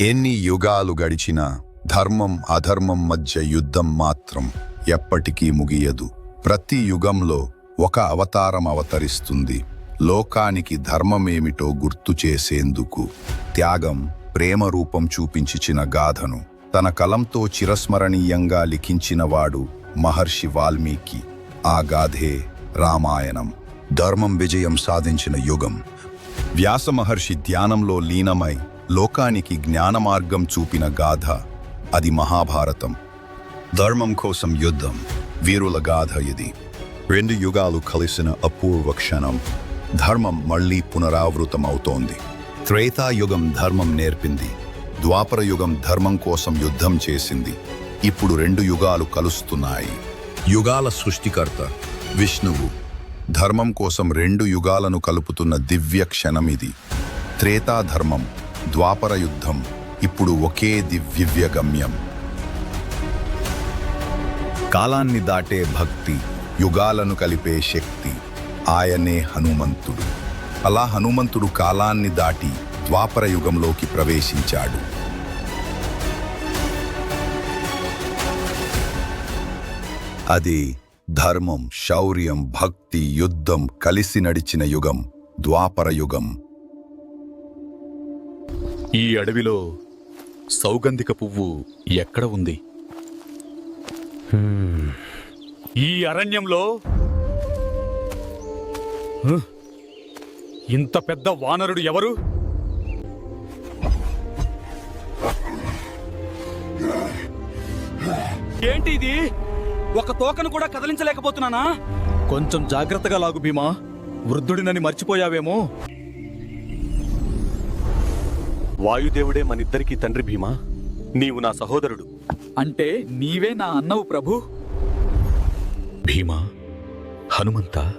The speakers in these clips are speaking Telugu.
ఎన్ని యుగాలు గడిచినా ధర్మం అధర్మం మధ్య యుద్ధం మాత్రం ఎప్పటికీ ముగియదు. ప్రతి యుగంలో ఒక అవతారం అవతరిస్తుంది. లోకానికి ధర్మమేమిటో గుర్తు చేసేందుకు త్యాగం ప్రేమ రూపం చూపించిన గాథను తన కలంతో చిరస్మరణీయంగా లిఖించినవాడు మహర్షి వాల్మీకి. ఆ గాథే రామాయణం. ధర్మం విజయం సాధించిన యుగం. వ్యాస మహర్షి ధ్యానంలో లీనమై లోకానికి జ్ఞాన మార్గం చూపిన గాథ అది మహాభారతం. ధర్మం కోసం యుద్ధం వీరుల గాథ ఇది. రెండు యుగాలు కలిసిన అపూర్వ క్షణం ధర్మం మళ్ళీ పునరావృతమవుతోంది. త్రేతాయుగం ధర్మం నేర్పింది ద్వాపర యుగం ధర్మం కోసం యుద్ధం చేసింది. ఇప్పుడు రెండు యుగాలు కలుస్తున్నాయి. యుగాల సృష్టికర్త విష్ణువు. ధర్మం కోసం రెండు యుగాలను కలుపుతున్న దివ్య క్షణం ఇది త్రేతాధర్మం ద్వాపర యుద్ధం. ఇప్పుడు ఒకే దివ్య గమ్యం కాలాన్ని దాటే భక్తి యుగాలను కలిపే శక్తి ఆయనే హనుమంతుడు. అలా హనుమంతుడు కాలాన్ని దాటి ద్వాపర యుగంలోకి ప్రవేశించాడు. అది ధర్మం శౌర్యం భక్తి యుద్ధం కలిసి నడిచిన యుగం ద్వాపర యుగం. ఈ అడవిలో సౌగంధిక పువ్వు ఎక్కడ ఉంది? ఈ అరణ్యంలో? ఇంత పెద్ద వానరుడు ఎవరు? ఏంటి ఇది? ఒక తోకను కూడా కదిలించలేకపోతున్నానా? కొంచెం జాగ్రత్తగా లాగు భీమా. వృద్ధుడినని మర్చిపోయావేమో. వాయుదేవుడే మనిద్దరికీ తండ్రి భీమా? నీవు నా సహోదరుడు. అంటే నీవే నా అన్నవు ప్రభు? భీమా హనుమంత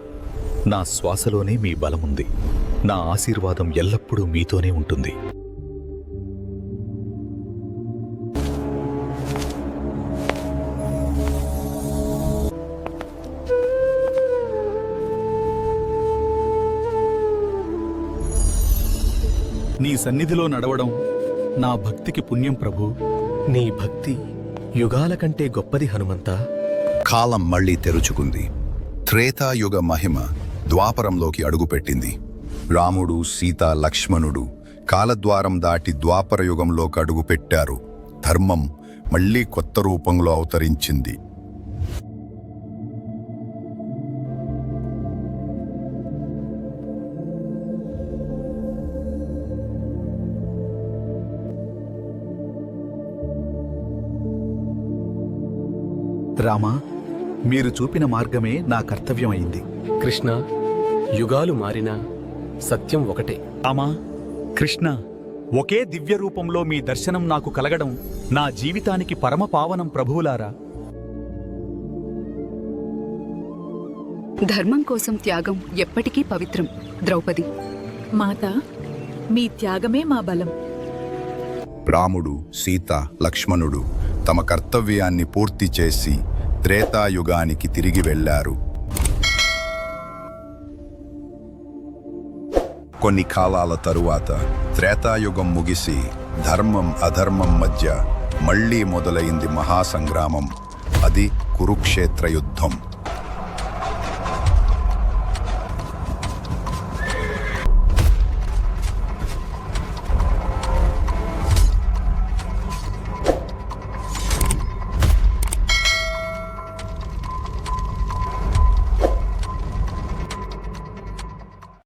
నా శ్వాసలోనే మీ బలముంది. నా ఆశీర్వాదం ఎల్లప్పుడూ మీతోనే ఉంటుంది. నీ సన్నిధిలో నడవడం నా భక్తికి పుణ్యం ప్రభు. నీ భక్తి యుగాల కంటే గొప్పది హనుమంతా. కాలం మళ్ళీ తెరుచుకుంది. త్రేతాయుగ మహిమ ద్వాపరంలోకి అడుగుపెట్టింది. రాముడు సీత లక్ష్మణుడు కాలద్వారం దాటి ద్వాపర యుగంలోకి అడుగుపెట్టారు. ధర్మం మళ్ళీ కొత్త రూపంలో అవతరించింది. రామా మీరు చూపిన మార్గమే నా కర్తవ్యమైంది. కృష్ణ యుగాలు మారినా సత్యం ఒకటే. రామా కృష్ణ ఒకే దివ్య రూపంలో మీ దర్శనం నాకు కలగడం నా జీవితానికి పరమ పావనం ప్రభువులారా. ధర్మం కోసం త్యాగం ఎప్పటికీ పవిత్రం ద్రౌపది. మాత మీ త్యాగమే మా బలం. రాముడు సీత లక్ష్మణుడు తమ కర్తవ్యాన్ని పూర్తి చేసి త్రేతాయుగానికి తిరిగి వెళ్ళారు కొన్ని కాలాల తరువాత త్రేతాయుగం ముగిసి ధర్మం అధర్మం మధ్య మళ్ళీ మొదలైంది మహాసంగ్రామం అది కురుక్షేత్ర యుద్ధం